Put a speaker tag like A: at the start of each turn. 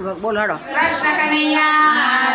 A: બોલ
B: કૃષ્ણ કનૈયા